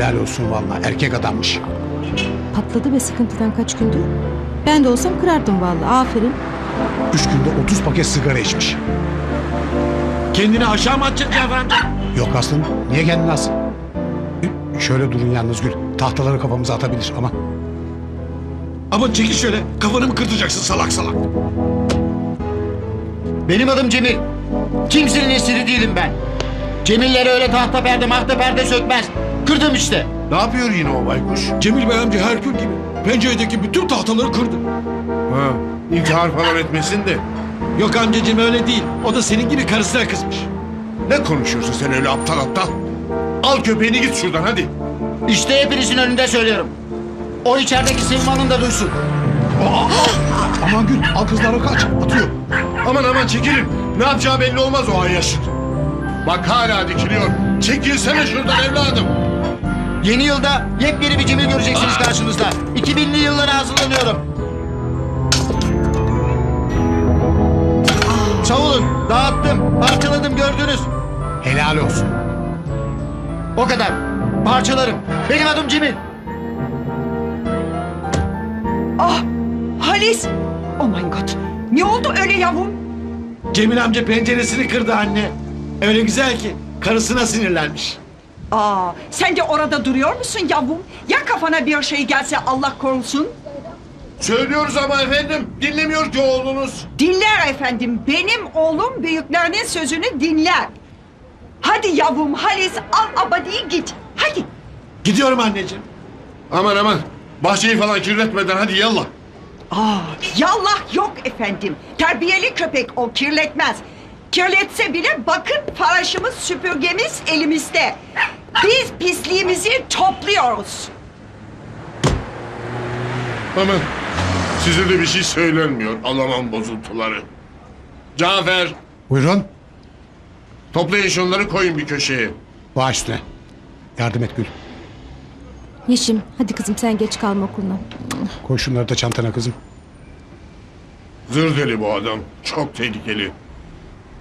Helal olsun vallahi erkek adammış. Patladı be sıkıntıdan kaç gündür. Ben de olsam kırardım vallahi. Aferin. Üç günde 30 paket sigara içmiş. Kendini aşağı mı atacaksın Cafer amca? Yok aslında niye kendini alsın? Şöyle durun yalnız Gül. Tahtaları kafamıza atabilir ama. Ama çekil şöyle. Kafanı mı kırtacaksın salak salak? Benim adım Cemil. Kimsenin esiri değilim ben. Cemillere öyle tahta perde mahta perde sökmez. Kırdım işte. Ne yapıyor yine o baykuş? Cemil Bey amca Herkül gibi. Penceredeki bütün tahtaları kırdı. Ha, intihar falan etmesin de. Yok amcacığım öyle değil. O da senin gibi karısına kızmış. Ne konuşuyorsun sen öyle aptal aptal? Al köpeğini git şuradan hadi. İşte hepinizin önünde söylüyorum. O içerideki Sevim Hanım da duysun. Aman Gül al kızları kaç. Atıyor. Aman aman çekilin. Ne yapacağı belli olmaz o ayyaşın. Bak hala dikiliyor. Çekilsene şuradan evladım. Yeni yılda yepyeni bir Cemil göreceksiniz karşınızda. 2000'li yıllara hazırlanıyorum. Savulun, dağıttım, parçaladım gördünüz. Helal olsun. O kadar. Parçalarım. Benim adım Cemil. Ah Halis. Oh my god. Ne oldu öyle yavrum? Cemil amca penceresini kırdı anne. Öyle güzel ki. Karısına sinirlenmiş. Aa, sen de orada duruyor musun yavrum? Ya kafana bir şey gelse Allah korusun? Söylüyoruz ama efendim. Dinlemiyor ki oğlunuz. Dinler efendim. Benim oğlum büyüklerinin sözünü dinler. Hadi yavrum Halis al abadiyi git. Hadi. Gidiyorum anneciğim. Aman aman. Bahçeyi falan kirletmeden hadi yallah. Aa, yallah yok efendim. Terbiyeli köpek o kirletmez. Kirletse bile bakın faraşımız süpürgemiz elimizde. Biz pisliğimizi topluyoruz. Aman. Size de bir şey söylenmiyor. Alamam bozuntuları. Cafer. Buyurun. Toplayın şunları koyun bir köşeye. Üstüne. Yardım et Gül. Yeşim hadi kızım sen geç kalma okuluna. Koy şunları da çantana kızım. Zır deli bu adam. Çok tehlikeli.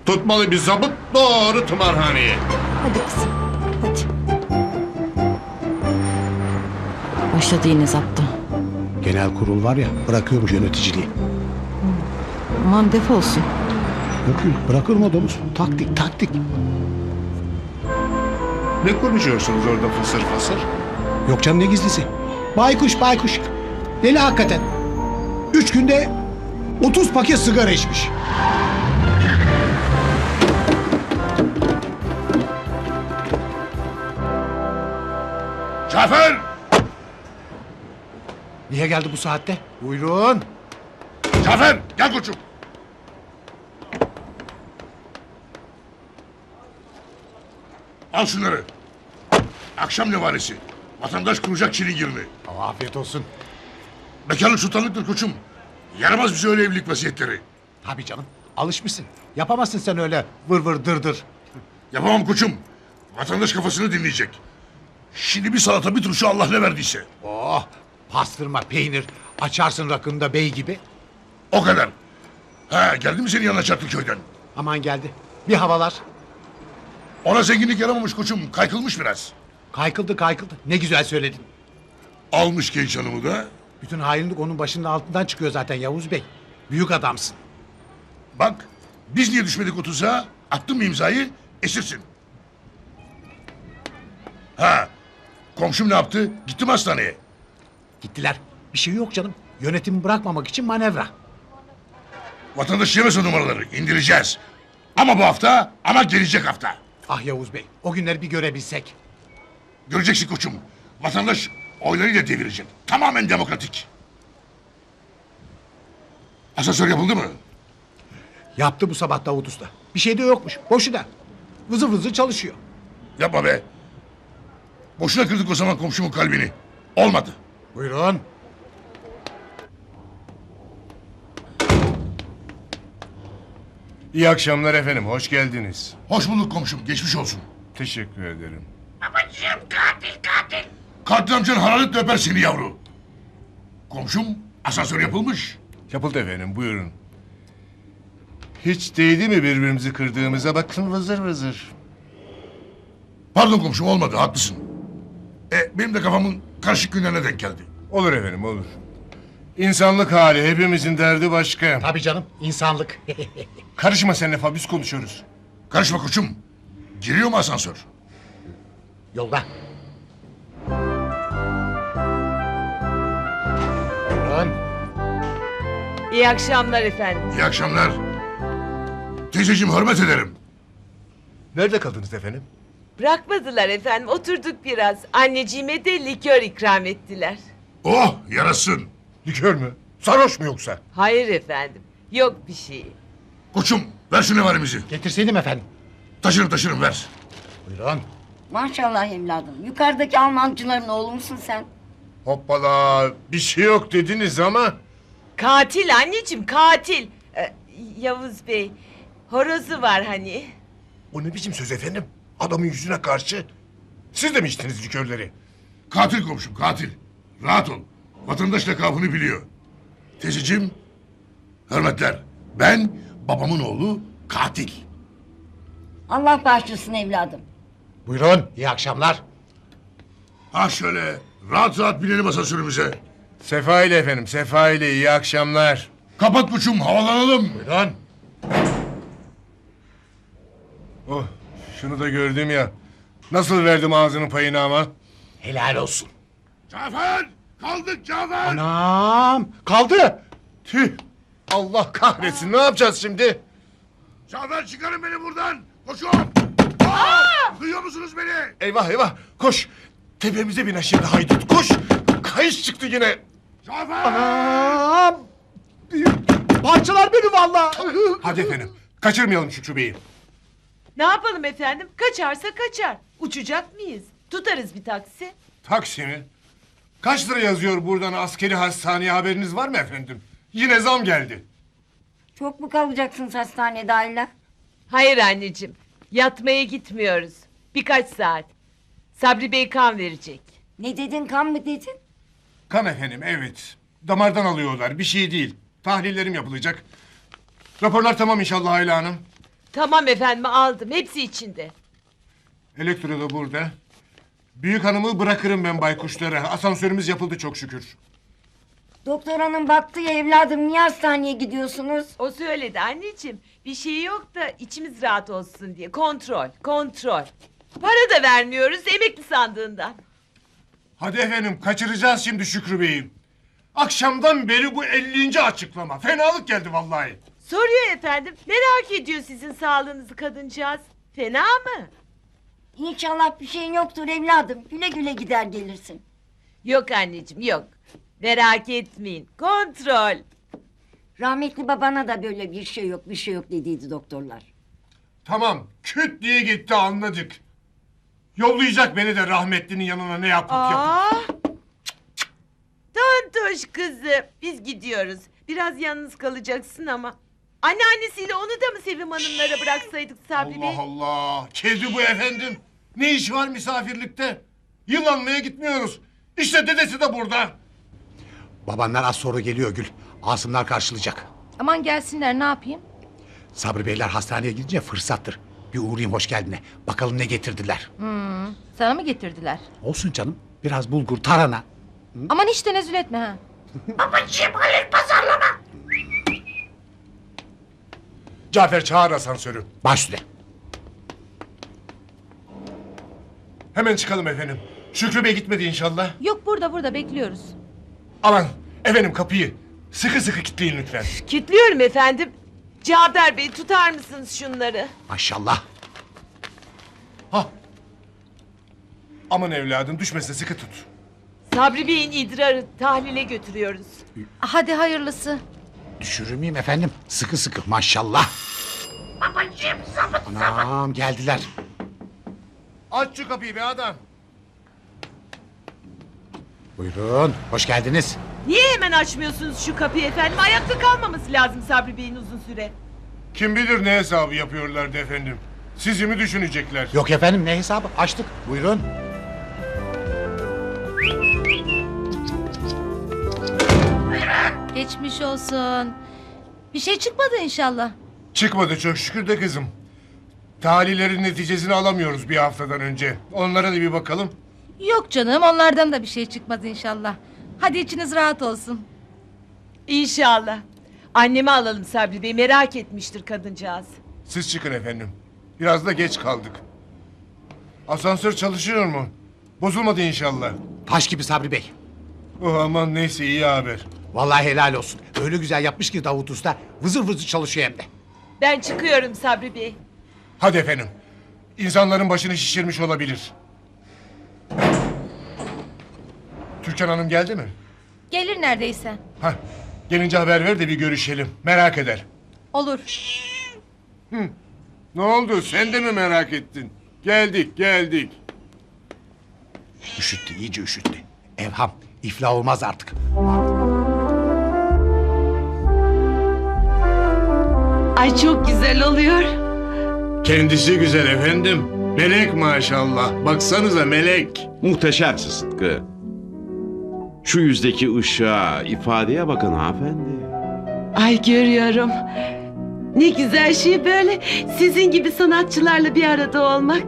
Tutmalı bir zabıt doğru tımarhaneye. Hadi kızım. Başladı yine zaptı. Genel kurul var ya bırakıyormuş yöneticiliği. Aman defolsun. Yok Gül bırakır mı domuz? Taktik taktik. Ne konuşuyorsunuz orada fısır fısır? Yok canım ne gizlisi. Baykuş baykuş. Deli hakikaten. Üç günde 30 paket sigara içmiş. Cafer! Niye geldi bu saatte? Buyurun. Cafer! Gel koçum. Al şunları. Akşam nevaresi. Vatandaş kuracak çilingirini. Afiyet olsun. Bekarlık sultanlıktır koçum. Yaramaz bize öyle evlilik vasiyetleri. Tabii canım. Alışmışsın. Yapamazsın sen öyle vır vır dır dır. Yapamam koçum. Vatandaş kafasını dinleyecek. Şimdi bir salata bir turşu Allah ne verdiyse. Oh pastırma peynir açarsın rakında bey gibi. O kadar. Ha geldi mi senin yanına çarptı köyden? Aman geldi. Bir havalar. Ona zenginlik yaramamış koçum. Kaykılmış biraz. Kaykıldı kaykıldı. Ne güzel söyledin. Almış genç hanımı da. Bütün hainlik onun başının altından çıkıyor zaten Yavuz Bey. Büyük adamsın. Bak biz niye düşmedik o tuzağa? Attın mı imzayı? Esirsin. Ha komşum ne yaptı? Gitti mi hastaneye? Gittiler. Bir şey yok canım. Yönetimi bırakmamak için manevra. Vatandaş yemez o numaraları. indireceğiz. Ama bu hafta ama gelecek hafta. Ah Yavuz Bey o günleri bir görebilsek. Göreceksin koçum. Vatandaş oylarıyla devirecek. Tamamen demokratik. Asansör yapıldı mı? Yaptı bu sabah Davut Usta. Bir şey de yokmuş. Boşuna. Vızır vızır çalışıyor. Yapma be. Boşuna kırdık o zaman komşumun kalbini. Olmadı. Buyurun. İyi akşamlar efendim, hoş geldiniz. Hoş bulduk komşum. Geçmiş olsun. Teşekkür ederim. Katil amcan hararetle öper seni yavru. Komşum asansör yapılmış. Yapıldı efendim, buyurun. Hiç değdi mi birbirimizi kırdığımıza bakın vızır vızır. Pardon komşum olmadı haklısın. E, benim de kafamın karışık günlerine denk geldi. Olur efendim olur. İnsanlık hali hepimizin derdi başka. Tabii canım insanlık. Karışma sen lafa biz konuşuyoruz. Karışma koçum. Giriyor mu asansör? Yolda. Buyurun. İyi akşamlar efendim. İyi akşamlar. Teyzeciğim hürmet ederim. Nerede kaldınız efendim? Bırakmadılar efendim. Oturduk biraz. Anneciğime de likör ikram ettiler. Oh yarasın. Likör mü? Sarhoş mu yoksa? Hayır efendim. Yok bir şey. Koçum ver şu nevarimizi. Getirseydim efendim. Taşırım taşırım ver. Buyurun. Maşallah evladım. Yukarıdaki Almancıların oğlu musun sen? Hoppala bir şey yok dediniz ama. Katil anneciğim katil. Ee, Yavuz Bey. Horozu var hani. O ne biçim söz efendim? Adamın yüzüne karşı. Siz de mi içtiniz likörleri? Katil komşum katil. Rahat ol. Vatandaş lakabını biliyor. Teyzeciğim hürmetler. Ben babamın oğlu katil. Allah bağışlasın evladım. Buyurun. İyi akşamlar. Ha şöyle rahat rahat binelim asansörümüze. Sefa ile efendim sefa ile iyi akşamlar. Kapat koçum havalanalım. Buyurun. Oh şunu da gördüm ya. Nasıl verdim ağzının payını ama? Helal olsun. Cafer! Kaldık Cafer! Anam. Kaldı. Tüh. Allah kahretsin ne yapacağız şimdi? Cafer çıkarın beni buradan! Koşun! Aa! Duyuyor musunuz beni? Eyvah eyvah koş. Tepemize bin aşağıda haydut koş. Kayış çıktı yine. Cafer! Anam. Parçalar beni vallahi. Hadi efendim kaçırmayalım Şükrü Bey'i. Ne yapalım efendim? Kaçarsa kaçar. Uçacak mıyız? Tutarız bir taksi. Taksi mi? Kaç lira yazıyor buradan askeri hastaneye haberiniz var mı efendim? Yine zam geldi. Çok mu kalacaksınız hastanede Ayla? Hayır anneciğim. Yatmaya gitmiyoruz. Birkaç saat. Sabri Bey kan verecek. Ne dedin kan mı dedin? Kan efendim evet. Damardan alıyorlar bir şey değil. Tahlillerim yapılacak. Raporlar tamam inşallah Ayla Hanım. Tamam efendim aldım. Hepsi içinde. Elektro da burada. Büyük hanımı bırakırım ben baykuşlara. Asansörümüz yapıldı çok şükür. Doktor hanım baktı ya evladım niye hastaneye gidiyorsunuz? O söyledi anneciğim. Bir şey yok da içimiz rahat olsun diye. Kontrol, kontrol. Para da vermiyoruz emekli sandığından. Hadi efendim kaçıracağız şimdi Şükrü Bey'i. Akşamdan beri bu 50. açıklama. Fenalık geldi vallahi. Soruyor efendim. Merak ediyor sizin sağlığınızı kadıncağız. Fena mı? İnşallah bir şeyin yoktur evladım. Güle güle gider gelirsin. Yok anneciğim yok. Merak etmeyin. Kontrol. Rahmetli babana da böyle bir şey yok bir şey yok dediydi doktorlar. Tamam küt diye gitti anladık. Yollayacak beni de rahmetlinin yanına ne yapıp yapıp. Aa! Tontoş kızım. Biz gidiyoruz. Biraz yalnız kalacaksın ama. Anneannesiyle onu da mı Sevim Hanımlara bıraksaydık Sabri Bey? Allah Allah. Kedi bu efendim. Ne iş var misafirlikte? Yılanmaya gitmiyoruz. İşte dedesi de burada. Babanlar az sonra geliyor Gül. Asımlar karşılayacak. Aman gelsinler ne yapayım? Sabri Beyler hastaneye gidince fırsattır. Bir uğrayayım hoş geldine. Bakalım ne getirdiler. Sana mı getirdiler? Olsun canım. Biraz bulgur, tarhana. Aman hiç tenezzül etme ha. Cafer çağır asansörü. Baş üstüne. Hemen çıkalım efendim. Şükrü Bey gitmedi inşallah. Yok burada burada bekliyoruz. Aman efendim kapıyı. Sıkı sıkı kilitleyin lütfen. Kitliyorum efendim. Cafer Bey tutar mısınız şunları? Maşallah. Ha. Aman evladım düşmesin sıkı tut. Sabri Bey'in idrarı tahlile götürüyoruz. Hadi hayırlısı. Düşürür müyüm efendim? Sıkı sıkı maşallah. Babacığım Anam geldiler. Aç şu kapıyı be adam. Buyurun. Hoş geldiniz. Niye hemen açmıyorsunuz şu kapıyı efendim? Ayakta kalmaması lazım Sabri Bey'in uzun süre. Kim bilir ne hesabı yapıyorlardı efendim. Sizi mi düşünecekler? Yok efendim ne hesabı? Açtık. Buyurun. Geçmiş olsun. Bir şey çıkmadı inşallah. Çıkmadı çok şükür de kızım. Tahlillerin neticesini alamıyoruz bir haftadan önce. Onlara da bir bakalım. Yok canım onlardan da bir şey çıkmaz inşallah. Hadi içiniz rahat olsun. İnşallah. Annemi alalım Sabri Bey merak etmiştir kadıncağız. Siz çıkın efendim. Biraz da geç kaldık. Asansör çalışıyor mu? Bozulmadı inşallah. Taş gibi Sabri Bey. Oh aman neyse iyi haber. Vallahi helal olsun. Öyle güzel yapmış ki Davut Usta. Vızır vızır çalışıyor hem de. Ben çıkıyorum Sabri Bey. Hadi efendim. İnsanların başını şişirmiş olabilir. Türkan Hanım geldi mi? Gelir neredeyse. Hah. Gelince haber ver de bir görüşelim. Merak eder. Olur. Ne oldu? Sen de mi merak ettin? Geldik, geldik. Üşüttü, iyice üşüttü. Evham, iflah olmaz artık. Ay çok güzel oluyor. Kendisi güzel efendim. Melek maşallah. Baksanıza melek. Muhteşemsin Sıtkı. Şu yüzdeki ışığa, ifadeye bakın hanımefendi. Ay görüyorum. Ne güzel şey böyle sizin gibi sanatçılarla bir arada olmak.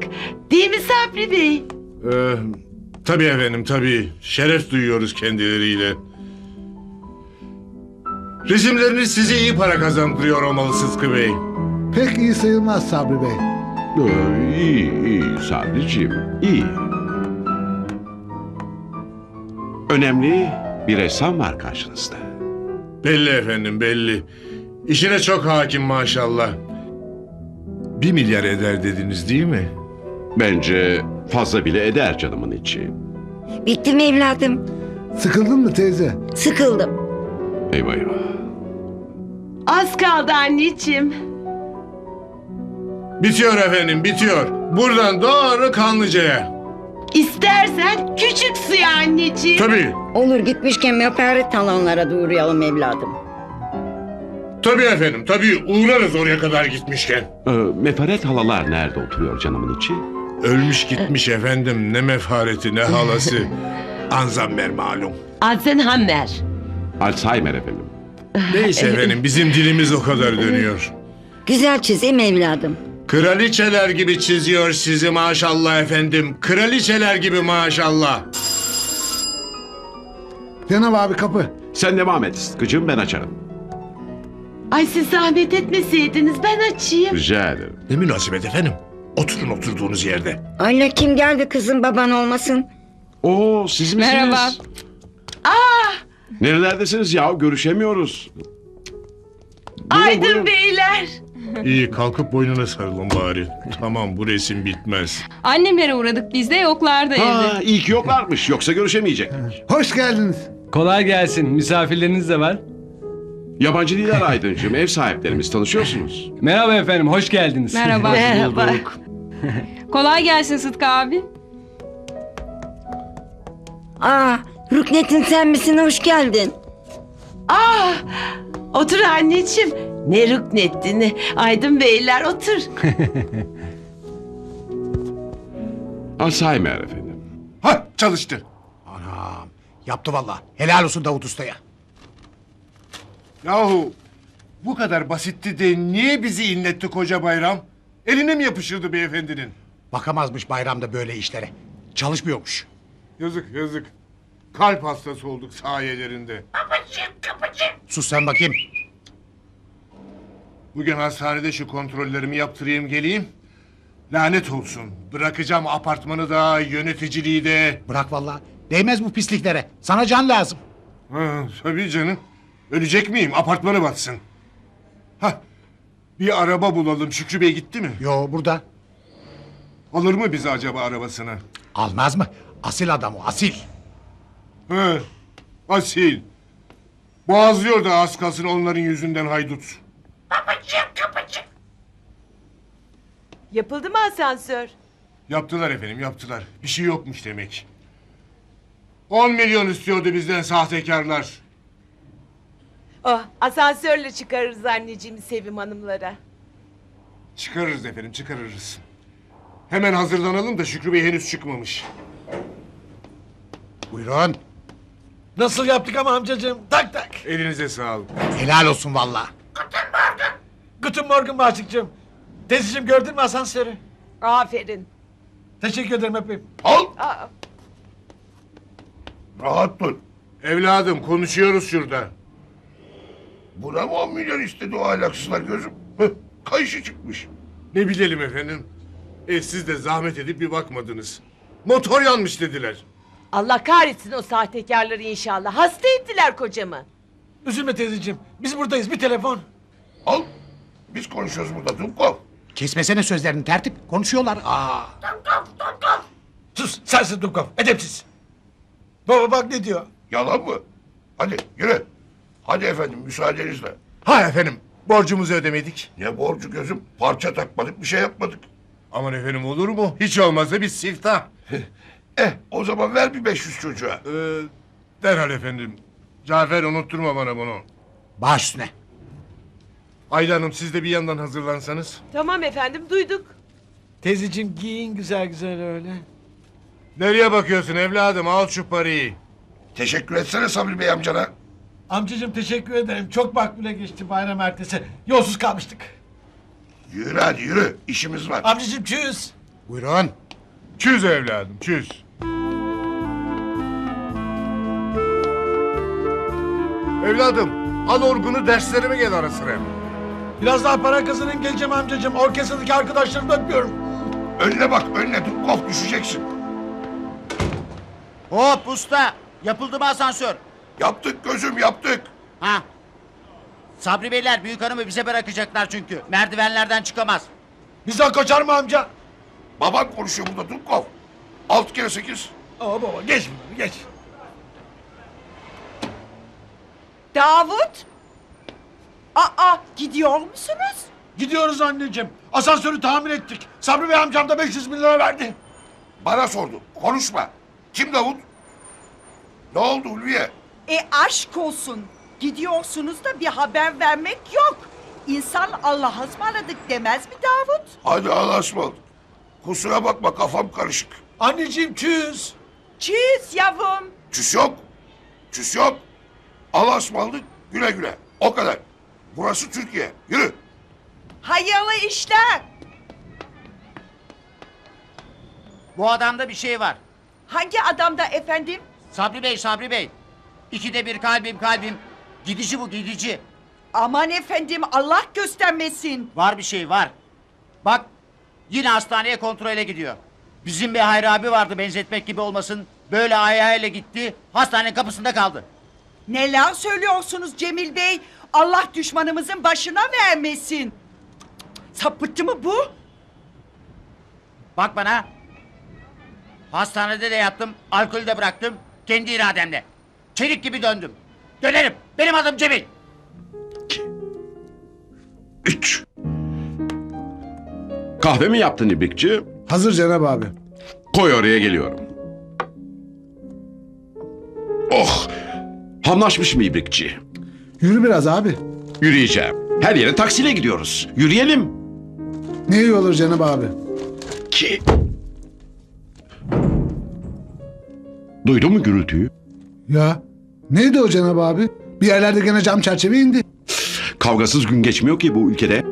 Değil mi Sabri Bey? Ee, tabii efendim tabii. Şeref duyuyoruz kendileriyle. Resimleriniz size iyi para kazandırıyor olmalı Sıtkı Bey. Pek iyi sayılmaz Sabri Bey. Ee, iyi, iyi Sabriciğim, iyi. Önemli bir ressam var karşınızda. Belli efendim belli. İşine çok hakim maşallah. Bir milyar eder dediniz değil mi? Bence fazla bile eder canımın içi. Bitti mi evladım? Sıkıldın mı teyze? Sıkıldım. Eyvah eyvah. Az kaldı anneciğim. Bitiyor efendim bitiyor. Buradan doğru Kanlıca'ya. İstersen küçük suya anneciğim. Tabii. Olur gitmişken mefaret talonlara da uğrayalım evladım. Tabii efendim tabii uğrarız oraya kadar gitmişken. Ee, mefaret halalar nerede oturuyor canımın içi? Ölmüş gitmiş efendim ne mefareti ne halası. Anzamber malum. Alzenhammer. Alzheimer efendim. Neyse efendim bizim dilimiz o kadar dönüyor. Güzel çizeyim evladım. Kraliçeler gibi çiziyor sizi maşallah efendim. Kraliçeler gibi maşallah. Cenab abi kapı. Sen devam et Sıtkı'cığım ben açarım. Ay siz zahmet etmeseydiniz ben açayım. Rica ederim. Ne münasebet efendim. Oturun oturduğunuz yerde. Anne kim geldi kızım baban olmasın? Oo siz misiniz? Merhaba. Nerelerdesiniz ya? Görüşemiyoruz. Buyurun, Aydın buyurun. beyler. İyi kalkıp boynuna sarılın bari. Tamam bu resim bitmez. Annemlere uğradık biz de yoklardı Ha, iyi ki yoklarmış. Yoksa görüşemeyecektik. Hoş geldiniz. Kolay gelsin. Misafirleriniz de var. Yabancı değiller Aydıncığım. Ev sahiplerimiz tanışıyorsunuz. Merhaba efendim. Hoş geldiniz. Merhaba. Merhaba. Kolay gelsin Sıtkı abi. Aa Rüknet'in sen misin hoş geldin. Ah, otur anneciğim. Ne rüknetti ne. Aydın beyler otur. Alzheimer efendim. Ha çalıştı. Anam, yaptı vallahi. Helal olsun Davut Usta'ya. Yahu bu kadar basitti de niye bizi inletti koca bayram? Eline mi yapışırdı beyefendinin? Bakamazmış bayramda böyle işlere. Çalışmıyormuş. Yazık yazık. Kalp hastası olduk sayelerinde. Sus sen bakayım. Bugün hastanede şu kontrollerimi yaptırayım geleyim. Lanet olsun. Bırakacağım apartmanı da yöneticiliği de. Bırak vallahi. Değmez bu pisliklere. Sana can lazım. Ha, tabii canım. Ölecek miyim? Apartmanı batsın. Hah. Bir araba bulalım. Şükrü Bey gitti mi? Yo burada. Alır mı bizi acaba arabasını? Almaz mı? Asil adam o asil. He. Asil. Boğazlıyor da az kalsın onların yüzünden haydut. Yapıldı mı asansör? Yaptılar efendim yaptılar. Bir şey yokmuş demek. 10 milyon istiyordu bizden sahtekarlar. Oh, asansörle çıkarırız anneciğim Sevim hanımlara. Çıkarırız efendim çıkarırız. Hemen hazırlanalım da Şükrü Bey henüz çıkmamış. Buyurun. Nasıl yaptık ama amcacığım? Tak tak. Elinize sağlık. Helal olsun vallahi. Guten Morgen Bahçık'cığım. Teyzeciğim gördün mü asansörü? Aferin. Teşekkür ederim öpeyim. Al. Aa, Rahat dur. Evladım konuşuyoruz şurada. Buna mı 10 milyon istedi o ahlaksızlar gözüm? Hıh, kayışı çıkmış. Ne bilelim efendim. E siz de zahmet edip bir bakmadınız. Motor yanmış dediler. Allah kahretsin o sahtekarları inşallah. Hasta ettiler kocamı. Üzülme teyzeciğim. Biz buradayız bir telefon. Al. Biz konuşuyoruz burada Dumkov. Kesmesene sözlerini tertip. Konuşuyorlar. Aa. Sus sensin Dukov edepsiz. Baba bak ne diyor. Yalan mı? Hadi yürü. Hadi efendim müsaadenizle. Ha efendim borcumuzu ödemedik. Ne borcu gözüm? Parça takmadık bir şey yapmadık. Aman efendim olur mu? Hiç olmazsa bir siftah. Eh o zaman ver bir 500 çocuğa. Ee, derhal efendim. Cafer unutturma bana bunu. Baş üstüne. Ayla Hanım siz de bir yandan hazırlansanız. Tamam efendim duyduk. Teyzeciğim giyin güzel güzel öyle. Nereye bakıyorsun evladım al şu parayı. Teşekkür etsene Sabri Bey amcana. Amcacığım teşekkür ederim. Çok makbule geçti bayram ertesi. Yolsuz kalmıştık. Yürü hadi yürü. İşimiz var. Amcacığım çüz. Buyurun. Çüz evladım çüz. Evladım al orgunu derslerime gel ara sıra. Biraz daha para kazanın geleceğim amcacığım. Orkestradaki arkadaşlarımı da öpüyorum. Önüne bak önüne Dumkov düşeceksin. Hop usta. Yapıldı mı asansör? Yaptık gözüm yaptık. Ha. Sabri Beyler büyük hanımı bize bırakacaklar çünkü. Merdivenlerden çıkamaz. Bizden kaçar mı amca? Baban konuşuyor burada Dumkov. Altı kere sekiz. Aa baba geç bunları geç. Davut. Aa gidiyor musunuz? Gidiyoruz anneciğim. Asansörü tamir ettik. Sabri Bey amcam da 500 bin lira verdi. Bana sordu. Konuşma. Kim Davut? Ne oldu Ulviye? E aşk olsun. Gidiyorsunuz da bir haber vermek yok. İnsan Allah'a ısmarladık demez mi Davut? Hadi Allah'a ısmarladık. Kusura bakma kafam karışık. Anneciğim çüz. Çiz yavrum. Çüs yok. Çüs yok. Allah'a ısmarladık güle güle. O kadar. Burası Türkiye. Yürü. Hayırlı işler. Bu adamda bir şey var. Hangi adamda efendim? Sabri Bey, Sabri Bey. İkide bir kalbim kalbim. Gidici bu gidici. Aman efendim Allah göstermesin. Var bir şey var. Bak yine hastaneye kontrole gidiyor. Bizim bir Hayri abi vardı benzetmek gibi olmasın. Böyle ayağıyla gitti. Hastanenin kapısında kaldı. Neler söylüyorsunuz Cemil Bey? Allah düşmanımızın başına vermesin. Sapıttı mı bu? Bak bana. Hastanede de yattım. Alkolü de bıraktım. Kendi irademle. Çelik gibi döndüm. Dönerim. Benim adım Cemil. Üç. Kahve mi yaptın İbrikçi? Hazır Cenab abi. Koy oraya geliyorum. Oh! Hamlaşmış mı İbrikçi? Yürü biraz abi. Yürüyeceğim. Her yere taksiyle gidiyoruz. Yürüyelim. Ne iyi olur Cenab abi. Ki... Duydun mu gürültüyü? Ya neydi o Cenab abi? Bir yerlerde gene cam çerçeve indi. Kavgasız gün geçmiyor ki bu ülkede.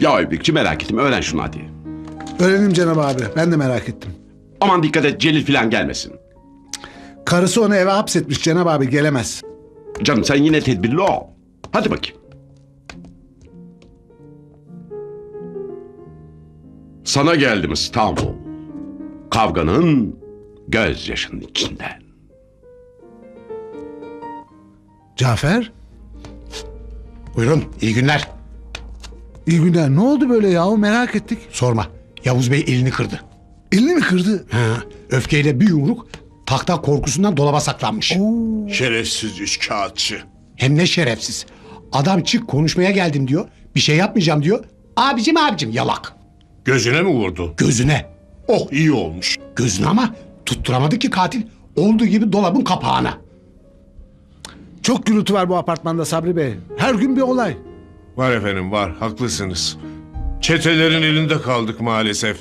Ya İbrikçi merak ettim. Öğren şunu hadi. Öğrenim Cenab abi. Ben de merak ettim. Aman dikkat et Celil falan gelmesin. Karısı onu eve hapsetmiş Cenab abi gelemez. Canım sen yine tedbirli ol. Hadi bakayım. Sana geldim İstanbul. Kavganın gözyaşının içinden. Cafer. Buyurun, iyi günler. iyi günler. Ne oldu böyle yahu merak ettik. Sorma, Yavuz Bey elini kırdı. Elini mi kırdı? Ha, öfkeyle bir yumruk tahta korkusundan dolaba saklanmış. Şerefsiz üç kağıtçı. Hem ne şerefsiz. Adam çık konuşmaya geldim diyor. Bir şey yapmayacağım diyor. Abicim abicim yalak. Gözüne mi vurdu? Gözüne. Oh iyi olmuş. Gözüne ama tutturamadı ki katil. Olduğu gibi dolabın kapağına. Çok gürültü var bu apartmanda Sabri Bey. Her gün bir olay. Var efendim var haklısınız. Çetelerin elinde kaldık maalesef.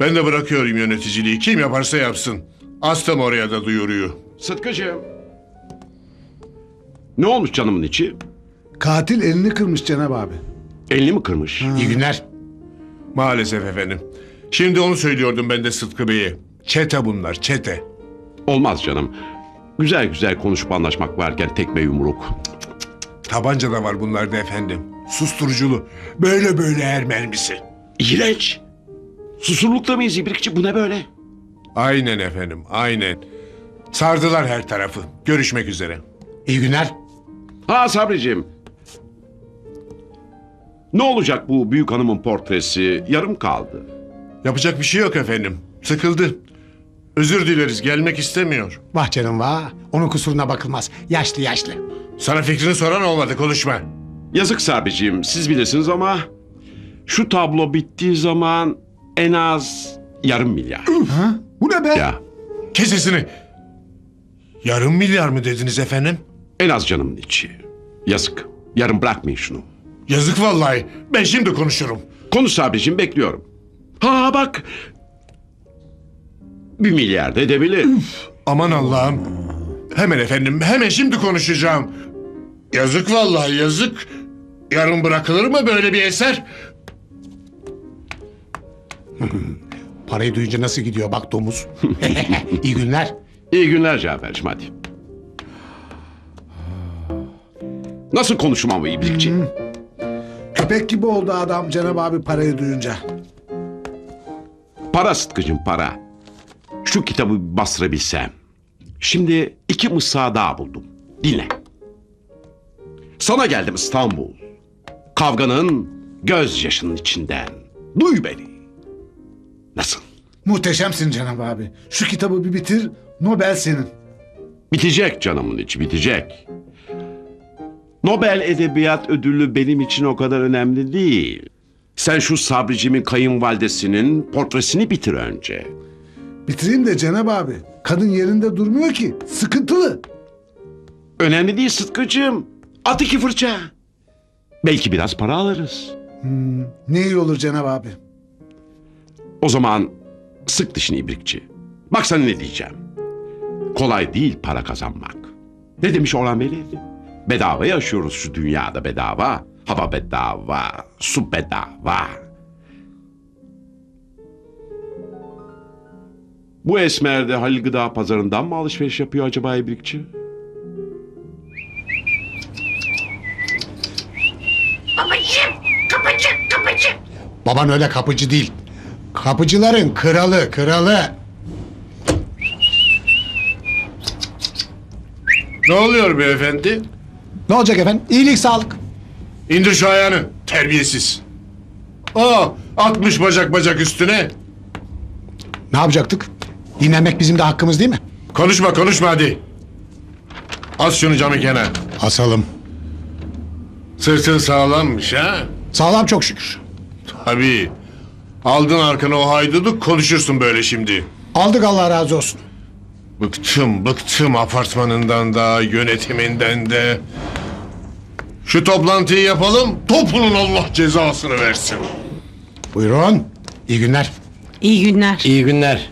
Ben de bırakıyorum yöneticiliği. Kim yaparsa yapsın. Astım oraya da duyuruyor. Sıtkıcığım. Ne olmuş canımın içi? Katil elini kırmış Cenab abi. Elini mi kırmış? İyi günler. Maalesef efendim. Şimdi onu söylüyordum ben de Sıtkı Bey'e. Çete bunlar çete. Olmaz canım. Güzel güzel konuşup anlaşmak varken tekme yumruk. Tabanca da var bunlarda efendim. Susturuculu. Böyle böyle er mermisi. İğrenç. Susurlukta mıyız İbrikçi? Bu ne böyle? Aynen efendim aynen. Sardılar her tarafı. Görüşmek üzere. İyi günler. Ha Sabriciğim. Ne olacak bu büyük hanımın portresi? Yarım kaldı. Yapacak bir şey yok efendim. Sıkıldı. Özür dileriz gelmek istemiyor. Vah canım vah. Onun kusuruna bakılmaz. Yaşlı yaşlı. Sana fikrini soran olmadı konuşma. Yazık Sabriciğim siz bilirsiniz ama şu tablo bittiği zaman en az yarım milyar. Bu ne be? ya Kesesini. Yarım milyar mı dediniz efendim? en az canımın içi. Yazık. Yarın bırakmayın şunu. Yazık vallahi. Ben şimdi konuşurum. Konuş Sabriciğim bekliyorum. Ha bak. Bir milyar da edebilir. Aman Allah'ım. Hemen efendim hemen şimdi konuşacağım. Yazık vallahi yazık. Yarın bırakılır mı böyle bir eser? Parayı duyunca nasıl gidiyor bak domuz. İyi günler. İyi günler Cafer'cim hadi. Nasıl konuşmam ama İbrikçi? Köpek gibi oldu adam Cenab abi parayı duyunca. Para Sıtkı'cım para. Şu kitabı bir bastırabilsem. Şimdi iki mısra daha buldum. Dinle. Sana geldim İstanbul. Kavganın gözyaşının içinden. Duy beni. Nasıl? Muhteşemsin Cenab abi. Şu kitabı bir bitir Nobel senin. Bitecek canımın içi bitecek. Nobel Edebiyat Ödülü benim için o kadar önemli değil. Sen şu Sabricimin kayınvalidesinin portresini bitir önce. Bitireyim de Cenab abi. Kadın yerinde durmuyor ki. Sıkıntılı. Önemli değil Sıtkı'cığım. At iki fırça. Belki biraz para alırız. Ne iyi olur Cenab abi. O zaman sık dişini ibrikçi. Bak sana ne diyeceğim. Kolay değil para kazanmak. Ne demiş Orhan Veli? Bedava yaşıyoruz şu dünyada bedava. Hava bedava, su bedava. Bu esmer de Halil Gıda Pazarı'ndan mı alışveriş yapıyor acaba ibrikçi? Baban öyle kapıcı değil. Kapıcıların kralı kralı. Ne oluyor beyefendi? Ne olacak efendim? İyilik sağlık. İndir şu ayağını. Terbiyesiz. Aa, atmış bacak bacak üstüne. Ne yapacaktık? Dinlenmek bizim de hakkımız değil mi? Konuşma konuşma hadi. As şunu camı kenar. Asalım. Sırtın sağlammış ha? Sağlam çok şükür. Tabii. Aldın arkana o haydudu konuşursun böyle şimdi. Aldık Allah razı olsun. Bıktım bıktım apartmanından da yönetiminden de. Şu toplantıyı yapalım topunun Allah cezasını versin. Buyurun. İyi günler. İyi günler. İyi günler.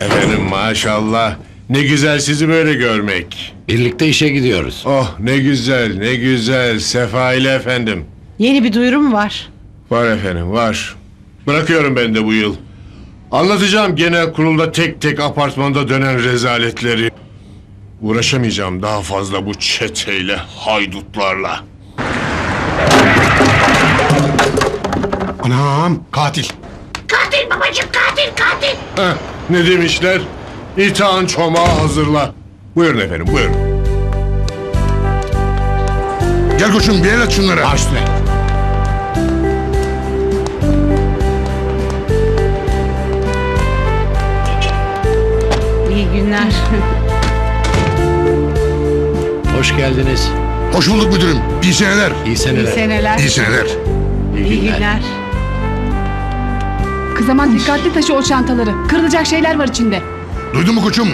Efendim maşallah ne güzel sizi böyle görmek. Birlikte işe gidiyoruz. Oh ne güzel ne güzel Sefa ile efendim. Yeni bir duyurum var. Var efendim var. Bırakıyorum ben de bu yıl. Anlatacağım genel kurulda tek tek apartmanda dönen rezaletleri. Uğraşamayacağım daha fazla bu çeteyle, haydutlarla. Anam katil. Heh, ne demişler? İtağın çomağı hazırla. Buyurun efendim buyurun. Gel koçum bir el at şunlara. Baş üstüne. Günler. Hoş geldiniz. Hoş bulduk müdürüm. İyi seneler. İyi seneler. Seneler. İyi seneler. İyi günler. Kız aman dikkatli taşı o çantaları. Kırılacak şeyler var içinde. Duydun mu koçum?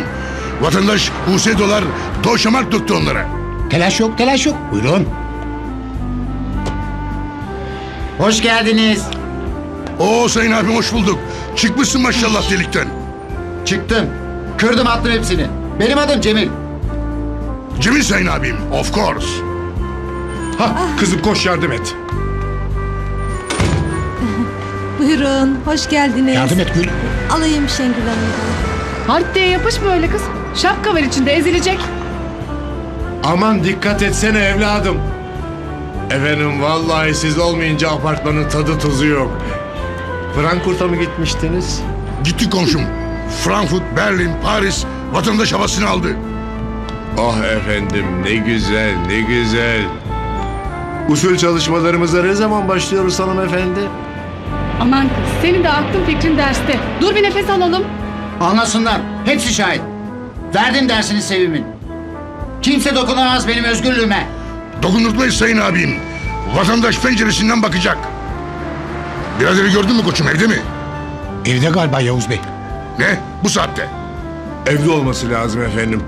Vatandaş Huse dolar toşamak döktü onlara. Telaş yok telaş yok. Buyurun. Hoş geldiniz. Oo sayın abim hoş bulduk. Çıkmışsın maşallah delikten. Çıktım. Kırdım attım hepsini. Benim adım Cemil. Cemil sayın abim. Of course. Ha kızım koş yardım et. Buyurun. Hoş geldiniz. Yardım et Gül. Alayım Şengül Hanım'dan. Halit diye yapışma öyle kız. Şapka var içinde ezilecek. Aman dikkat etsene evladım. Efendim vallahi siz olmayınca apartmanın tadı tuzu yok. Frankfurt'a mı gitmiştiniz? Gitti komşum. Frankfurt, Berlin, Paris vatandaş havasını aldı. Ah efendim ne güzel ne güzel. Usul çalışmalarımıza ne zaman başlıyoruz hanımefendi? Aman kız senin de aklın fikrin derste. Dur bir nefes alalım. Anlasınlar. Hepsi şahit. Verdim dersini Sevim'in. Kimse dokunamaz benim özgürlüğüme. Dokundurtmayız sayın abim. Vatandaş penceresinden bakacak. Biraderi gördün mü koçum evde mi? Evde galiba Yavuz Bey. Ne? Bu saatte. Evde olması lazım efendim.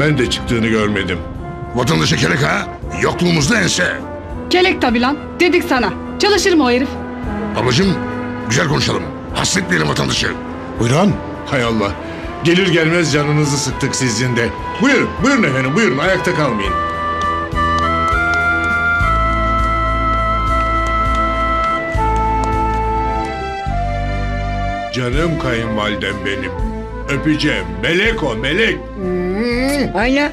Ben de çıktığını görmedim. Vatandaşa kelek ha? Yokluğumuzda ense. Kelek tabi lan. Dedik sana. Çalışır mı o herif? Ablacığım güzel konuşalım. Hasretmeyelim vatandaşı. Buyurun. Hay Allah. Gelir gelmez canınızı sıktık sizin de. Buyurun, buyurun efendim, buyurun. Ayakta kalmayın. Canım kayınvalidem benim. Öpeceğim. Melek o, melek. Ayla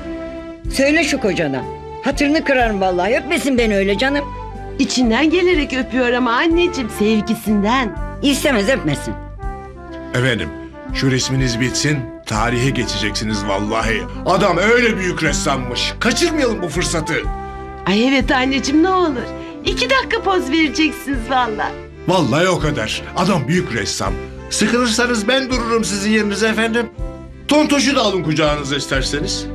söyle şu kocana. Hatırını kırarım vallahi öpmesin beni öyle canım. İçinden gelerek öpüyor ama anneciğim sevgisinden. İstemez öpmesin. Efendim, şu resminiz bitsin, tarihe geçeceksiniz vallahi. Adam öyle büyük ressammış. Kaçırmayalım bu fırsatı. Ay evet anneciğim ne olur. İki dakika poz vereceksiniz valla. Vallahi o kadar. Adam büyük ressam. Sıkılırsanız ben dururum sizin yerinize efendim. Tontoşu da alın kucağınıza isterseniz.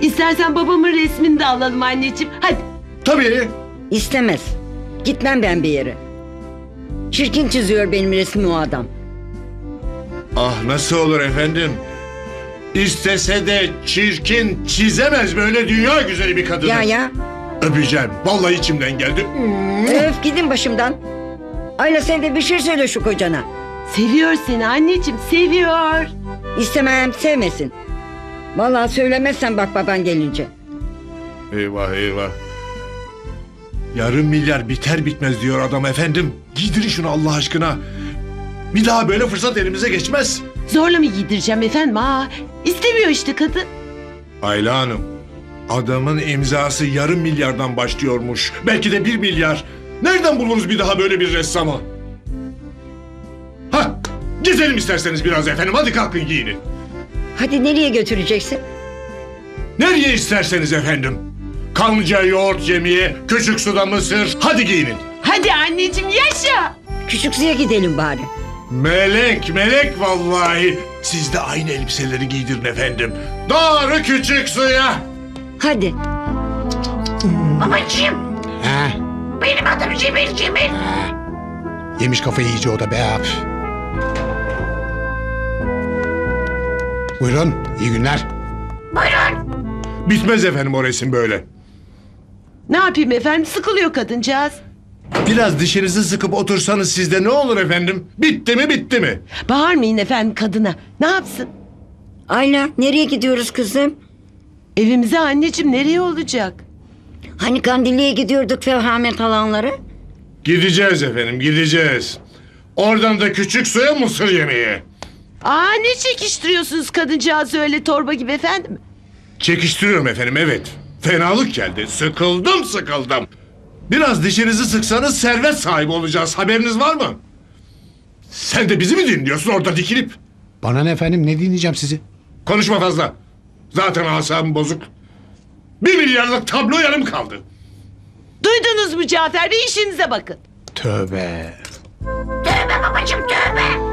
İstersen babamın resmini de alalım anneciğim. Hadi. Tabii. İstemez. Gitmem ben bir yere. Çirkin çiziyor benim resmi o adam. Ah nasıl olur efendim? İstese de çirkin çizemez böyle dünya güzeli bir kadını. Ya ya. Öpeceğim. Vallahi içimden geldi. Öf gidin başımdan. Ayla sen de bir şey söyle şu kocana. Seviyor seni anneciğim seviyor. İstemem sevmesin. Vallahi söylemezsen bak baban gelince. Eyvah eyvah. Yarım milyar biter bitmez diyor adam efendim. Giydirin şunu Allah aşkına. Bir daha böyle fırsat elimize geçmez. Zorla mı giydireceğim efendim? Aa, istemiyor işte kadın. Ayla Hanım, adamın imzası yarım milyardan başlıyormuş. Belki de bir milyar. Nereden buluruz bir daha böyle bir ressamı? Gezelim isterseniz biraz efendim. Hadi kalkın giyinin. Hadi nereye götüreceksin? Nereye isterseniz efendim. Kanlıca yoğurt yemeye, küçük suda mısır. Hadi giyinin. Hadi anneciğim yaşa. Küçük suya gidelim bari. Melek, melek vallahi. Siz de aynı elbiseleri giydirin efendim. Doğru küçük suya. Hadi. He. Benim adım Cemil Cemil. Yemiş kafayı iyice o da be abi. Buyurun. iyi günler. Bitmez efendim o resim böyle. Ne yapayım efendim sıkılıyor kadıncağız. Biraz dişinizi sıkıp otursanız sizde ne olur efendim? Bitti mi bitti mi? Bağırmayın efendim kadına. Ne yapsın? Ayla nereye gidiyoruz kızım? Evimize anneciğim nereye olacak? Hani Kandilli'ye gidiyorduk Fevhamet alanları? Gideceğiz efendim gideceğiz. Oradan da küçük suya mısır yemeye. Aa ne çekiştiriyorsunuz kadıncağızı öyle torba gibi efendim? Çekiştiriyorum efendim evet. Fenalık geldi. Sıkıldım sıkıldım. Biraz dişinizi sıksanız servet sahibi olacağız. Haberiniz var mı? Sen de bizi mi dinliyorsun orada dikilip? Bana ne efendim ne dinleyeceğim sizi? Konuşma fazla. Zaten asabım bozuk. Bir milyarlık tablo yarım kaldı. Duydunuz mu Cafer Bey işinize bakın. Tövbe. Tövbe babacığım tövbe.